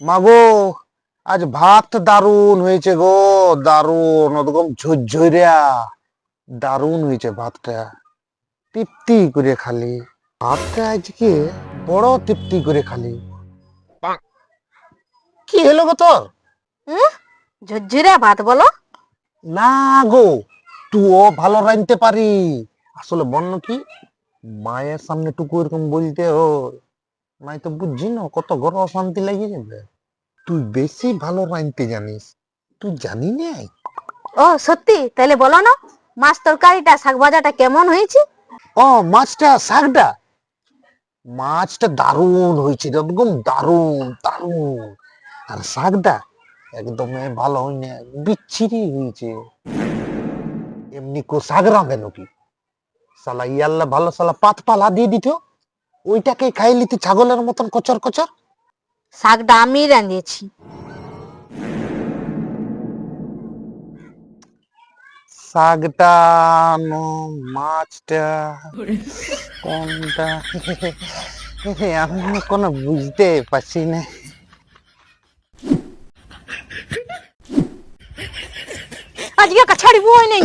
মাগো আজ ভাত দারুণ হয়েছে গো দারুণ ওরকম ঝরঝরিয়া দারুণ হয়েছে ভাতটা। তৃপ্তি করে খালি। ভাতটা আজকে বড় তৃপ্তি করে খালি। কি হলো গো তোর? ঝুরঝুরে ভাত বলো। না গো তুও ভালো রাঁধতে পারি। আসলে বন্য কি মায়ের সামনে টুকু এরকম বলতে হয়। মাই তো বুঝছি না কত গর্ব অশান্তি লাগে যাবে। তুই বেশি ভালো রাঁধতে জানিস তুই জানি না। ও সত্যি? তাহলে বলো না মাছ তরকারিটা শাক ভাজাটা কেমন হয়েছে? ও মাছটা শাকটা? মাছটা দারুণ হয়েছে একদম দারুণ দারুণ। আর শাকটা একদম ভালো হয়নি বিচ্ছিরি হয়েছে। এমনি কো শাক রাঁধে নাকি? সালা ইয়াল্লা ভালো সালা পাত পালা দিয়ে দিত। ওইটাকে খাই তুই ছাগলের মতন কচর কচর? শাকটা আমি রাঁধিয়েছি। শাকটা নো মাছটা কোনটা? আমি কোনো বুঝতে পারছি না। আজকে কাছাড়ি বই নেই।